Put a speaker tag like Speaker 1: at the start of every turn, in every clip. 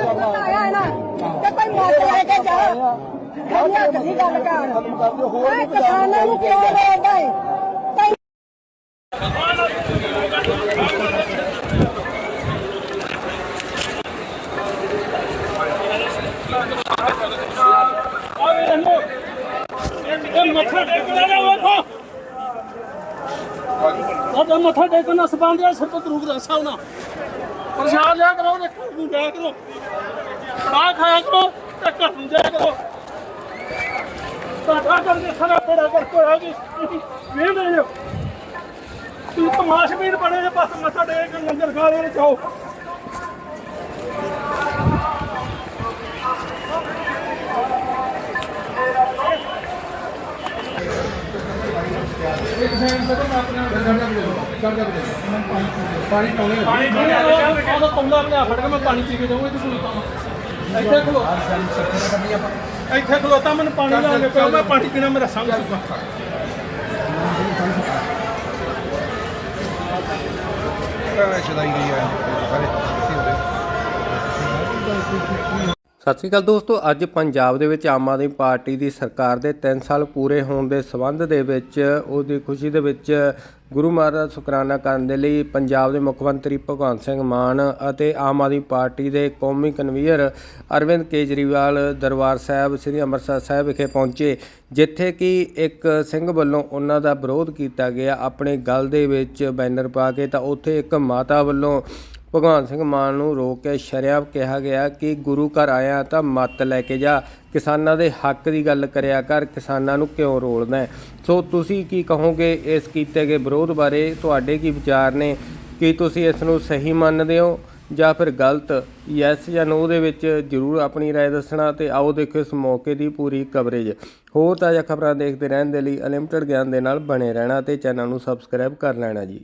Speaker 1: ਆਇਆ ਹੈ ਨਾ ਤੇ ਕੋਈ ਮੋਟਰ ਲੈ ਕੇ ਜਾ ਖੜੀਆਂ ਕਦੀ ਗੱਲ ਕਰ ਓਏ ਕਿਸਾਨਾਂ ਨੂੰ ਕਿਉਂ ਰੋਕਦਾ ਹੈ
Speaker 2: ਮੱਥਾ ਟੇਕਣਾ ਨਾ ਵੇਖੋ ਤੋਂ ਮੱਥਾ ਟੇਕਣਾ ਦਾ ਸਾਹਮਣਾ ਪ੍ਰਸ਼ਾਦ ਲਿਆ ਕਰੋ ਤੇ ਘਰ ਨੂੰ ਜਾਇਆ ਕਰੋ। ਖਾ ਖਾਇਆ ਕਰੋ, ਤੇ ਘਰ ਨੂੰ ਜਾਇਆ ਕਰੋ। ਤਾਂ ਕਰਕੇ ਸਾਰਾ ਤੇਰਾ ਕਰ ਕੋਇਆ ਕਿ ਵੇਂਦੇ ਨੇ ਤੂੰ ਤਮਾਸ਼ਬੀਨ ਬਣੇ ਬਸ ਮੱਥਾ ਟੇਕ ਕੇ ਲੰਗਰ ਖਾ ਰਹੇ ਚਾਓ ਪਾਣੀ ਪਾਣੀ ਉਹਦਾ ਪੰਗਾ ਬਣਾ ਫੜ ਕੇ ਮੈਂ ਪਾਣੀ ਪੀ ਕੇ ਜਾਊਂਗਾ ਤੂੰ ਕੋਈ ਕੰਮ ਇੱਥੇ ਖਲੋ ਇੱਥੇ ਖਲੋਤਾ ਮੈਨੂੰ ਪਾਣੀ ਲਿਆ ਕੇ ਪਿਓ ਮੈਂ ਪਾਣੀ ਪੀਣਾ ਮੇਰਾ ਸੰਗ ਸੁੱਕਾ
Speaker 3: ਚਲਾਈ ਗਈ ਹੈ ਸਾਰੇ
Speaker 4: ਸਤਿ ਸ਼੍ਰੀ ਅਕਾਲ ਦੋਸਤੋ, ਅੱਜ ਪੰਜਾਬ ਦੇ ਵਿੱਚ ਆਮ ਆਦਮੀ ਪਾਰਟੀ ਦੀ ਸਰਕਾਰ ਦੇ 3 ਸਾਲ ਪੂਰੇ ਹੋਣ ਦੇ ਸਬੰਧ ਦੇ ਵਿੱਚ, ਉਹਦੀ ਖੁਸ਼ੀ ਦੇ ਵਿੱਚ ਗੁਰੂ ਮਹਾਰਾਜ ਦਾ ਸ਼ੁਕਰਾਨਾ ਕਰਨ ਦੇ ਲਈ ਪੰਜਾਬ ਦੇ ਮੁੱਖ ਮੰਤਰੀ ਭਗਵੰਤ ਸਿੰਘ ਮਾਨ ਅਤੇ ਆਮ ਆਦਮੀ ਪਾਰਟੀ ਦੇ ਕੌਮੀ ਕਨਵੀਨਰ ਅਰਵਿੰਦ ਕੇਜਰੀਵਾਲ ਦਰਬਾਰ ਸਾਹਿਬ, ਸ੍ਰੀ ਅੰਮ੍ਰਿਤਸਰ ਸਾਹਿਬ ਵਿਖੇ ਪਹੁੰਚੇ, ਜਿੱਥੇ ਕਿ ਇੱਕ ਸਿੰਘ ਵੱਲੋਂ ਉਹਨਾਂ ਦਾ ਵਿਰੋਧ ਕੀਤਾ ਗਿਆ। ਆਪਣੇ ਗਲ ਦੇ ਵਿੱਚ ਬੈਨਰ ਪਾ ਕੇ ਤਾਂ ਉੱਥੇ ਇੱਕ ਮਾਤਾ ਵੱਲੋਂ ਭਗਵਾਨ ਸਿੰਘ ਮਾਨ ਨੂੰ ਰੋਕ ਕੇ ਸ਼ਰਿਆਬ ਕਿਹਾ ਗਿਆ ਕਿ ਗੁਰੂ ਘਰ ਆਇਆ ਤਾਂ ਮੱਤ ਲੈ ਕੇ ਜਾ ਕਿਸਾਨਾਂ ਦੇ ਹੱਕ ਦੀ ਗੱਲ ਕਰਿਆ ਕਰ ਕਿਸਾਨਾਂ ਨੂੰ ਕਿਉਂ ਰੋਲਦਾ ਹੈ? ਸੋ ਤੁਸੀਂ ਕੀ ਕਹੋਗੇ ਇਸ ਕੀਤੇ ਗਏ ਵਿਰੋਧ ਬਾਰੇ ਤੁਹਾਡੇ ਕੀ ਵਿਚਾਰ ਨੇ ਕੀ ਤੁਸੀਂ ਇਸ ਨੂੰ ਸਹੀ ਮੰਨਦੇ ਹੋ ਜਾਂ ਫਿਰ ਗਲਤ ਯੈਸ ਜਾਂ ਨੋ ਦੇ ਵਿੱਚ ਜਰੂਰ ਆਪਣੀ رائے ਦੱਸਣਾ ਤੇ ਆਓ ਦੇਖੋ ਇਸ ਮੌਕੇ ਦੀ ਪੂਰੀ ਕਵਰੇਜ ਹੋਰ ਤਾਜ਼ਾ ਖਬਰਾਂ ਦੇਖਦੇ ਰਹਿਣ ਦੇ ਲਈ ਅਨਲਿਮਟਿਡ ਗਿਆਨ ਦੇ ਨਾਲ ਬਣੇ ਰਹਿਣਾ ਤੇ ਚੈਨਲ ਨੂੰ ਸਬਸਕ੍ਰਾਈਬ ਕਰ ਲੈਣਾ ਜੀ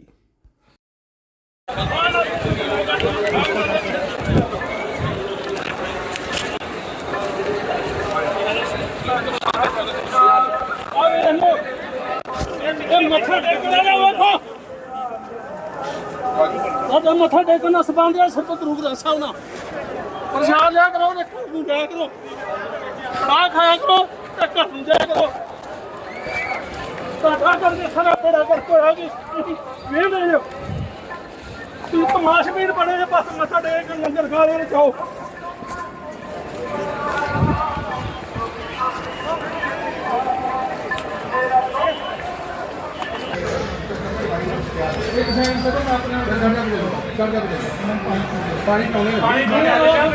Speaker 2: ਇਹ ਮੱਥਾ ਟੇਕਣਾ ਨਾ ਵੇਖੋ। ਉਹਦਾ ਮੱਥਾ ਟੇਕਣਾ ਸਬੰਧ ਹੈ ਰੂਪ ਦਾ ਸਾਹਮਣਾ ਪ੍ਰਸ਼ਾਦ ਲਿਆ ਕਰੋ ਤੇ ਘਰ ਨੂੰ ਜਾਇਆ ਕਰੋ। ਖਾ ਖਾਇਆ ਕਰੋ, ਤੇ ਘਰ ਨੂੰ ਜਾਇਆ ਕਰੋ। ਤਾਂ ਕਰਕੇ ਸਾਰਾ ਤੇਰਾ ਕਰ ਕੋਇਆ ਕਿ ਵੇਂਦੇ ਨੇ ਤੂੰ ਤਮਾਸ਼ਬੀਨ ਬਣੇ ਜੇ ਬਸ ਮੱਥਾ ਟੇਕ ਕੇ ਲੰਗਰ ਖਾ ਰਹੇ ਚਾਓ ਪਾਣੀ ਪਾਣੀ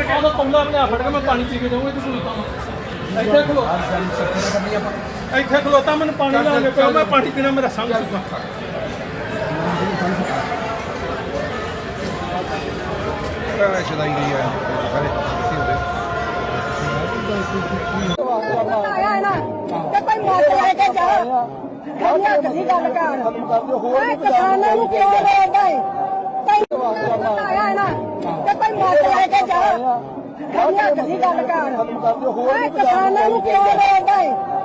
Speaker 2: ਉਹਦਾ ਪੰਗਾ ਬਣਾ ਫੜ ਕੇ ਮੈਂ ਪਾਣੀ ਪੀ ਕੇ ਜਾਊਂਗਾ ਤੂੰ ਕੋਈ ਕੰਮ ਇੱਥੇ ਖਲੋ ਇੱਥੇ ਖਲੋਤਾ ਮੈਨੂੰ ਪਾਣੀ ਲਿਆ ਕੇ ਪਿਓ ਮੈਂ ਪਾਣੀ ਪੀਣਾ ਮੇਰਾ ਸੰਗ ਸੁੱਕਾ
Speaker 3: ਚਲਾਈ ਗਈ ਹੈ ਸਾਰੇ ਇਕੱਠੇ ਹੋ
Speaker 1: ਆਇਆ ਨਾ ਤੇ ਕੋਈ ਮੋਟਰ ਲੈ ਕੇ ਜਾ। ਖੜੀਆਂ ਕਦੀ ਗੱਲ ਕਰ। ਓਏ ਕਿਸਾਨਾਂ ਨੂੰ ਕਿਉਂ ਰੋਕਦਾ? ਹੈ ਤੈਨੂੰ ਆਇਆ ਨਾ ਤੇ ਕੋਈ ਮੋਟਰ ਲੈ ਕੇ ਜਾ। ਖੜੀਆਂ ਕਦੀ ਗੱਲ ਕਰ। ਓਏ ਕਿਸਾਨਾਂ ਨੂੰ ਕਿਉਂ ਰੋਕਦਾ? ਹੈ